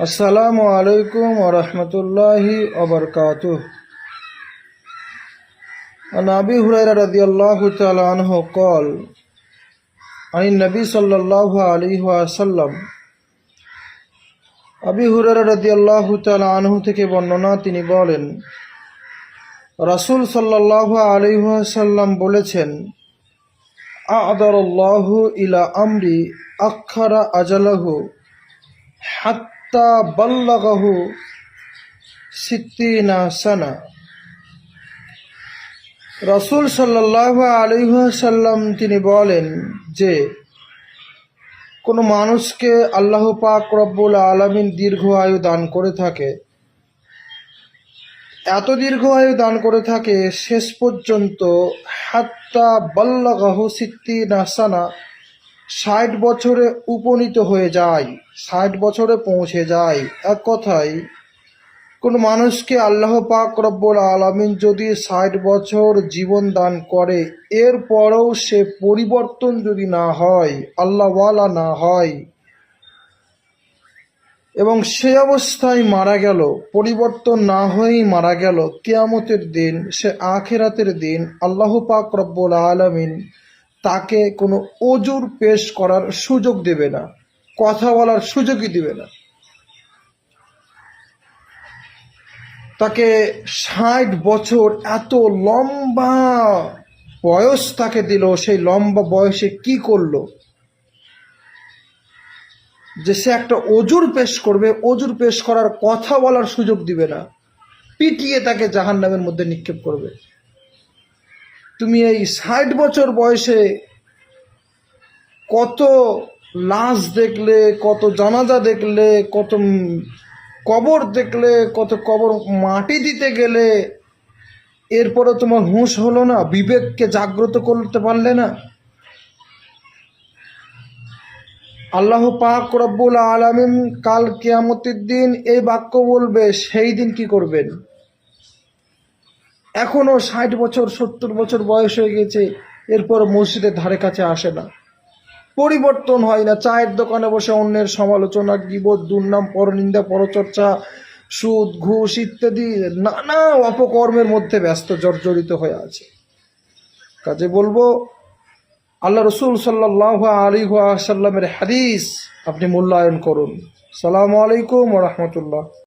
আসসালামু আলাইকুম ওরহমতুল্লাহি ওবরকাত নাবি হুরাইরা রাদিয়াল্লাহু তাআলা আনহু কল আনি নবী সাল্লাল্লাহু আলাইহি ওয়াসাল্লাম। আবি হুরাইরা রাদিয়াল্লাহু তাআলা আনহু থেকে বর্ণনা তিনি বলেন, রাসূল সাল্লাল্লাহু আলাইহি ওয়াসাল্লাম বলেছেন, আদারাল্লাহু ইলা আমরি আখরা আজালাহু হাত বাল্লাগাহু সিত্তিনা সানা। রসুল সাল্লাহ আলিহাসাল্লাম তিনি বলেন যে, কোনো মানুষকে আল্লাহ পাক রব্বুল আলমিন দীর্ঘ আয়ু দান করে থাকে। এত দীর্ঘ আয়ু দান করে থাকে, শেষ পর্যন্ত হাত্তা বাল্লাগাহ সিত্তি নাসানা ষাট বছরে উপনীত হয়ে যায়, ষাট বছরে পৌঁছে যায়। এক কথায়, কোনো মানুষকে আল্লাহ পাক রব্বুল আলমিন যদি ষাট বছর জীবন দান করে, এরপরেও সে পরিবর্তন যদি না হয়, আল্লাহওয়ালা না হয়, এবং সে অবস্থায় মারা গেল, পরিবর্তন না হয়েই মারা গেল, কেয়ামতের দিন, সে আখেরাতের দিন আল্লাহ পাক রব্বুল আলমিন তাকে কোনো অজুর পেশ করার সুযোগ দেবে না, কথা বলার সুযোগই দেবে না। তাকে ষাট বছর এত লম্বা বয়স তাকে দিল, সেই লম্বা বয়সে কি করল? যে সে একটা অজুর পেশ করবে অজুর পেশ করার কথা বলার সুযোগ দিবে না, পিটিয়ে তাকে জাহান নামের মধ্যে নিক্ষেপ করবে। তুমি এই ষাট বছর বয়সে কত লাশ দেখলে, কত জানাজা দেখলে, কত কবর দেখলে, কত কবর মাটি দিতে গেলে এরপরে তোমার হুঁশ হলো না? বিবেককে জাগ্রত করতে পারলে না? আল্লাহ পাক রব্বুল আলমিন কাল কেয়ামতের দিন এই বাক্য বলবে, সেই দিন কি করবেন? এখনও ষাট বছর, সত্তর বছর বয়স হয়ে গেছে, এরপর মসজিদের ধারে কাছে আসে না। পরিবর্তন হয় না। চায়ের দোকানে বসে অন্যের সমালোচনা, গিবত, দুর্নাম, পরনিন্দা, পরচর্চা, সুদ, ঘুষ ইত্যাদি নানা অপকর্মের মধ্যে ব্যস্ত, জর্জরিত হয়ে আছে। কাজে বলব, আল্লাহ রসুল সাল্লাহ আলী সাল্লামের হাদিস আপনি মূল্যায়ন করুন। সালামু আলাইকুম রহমতুল্লাহ।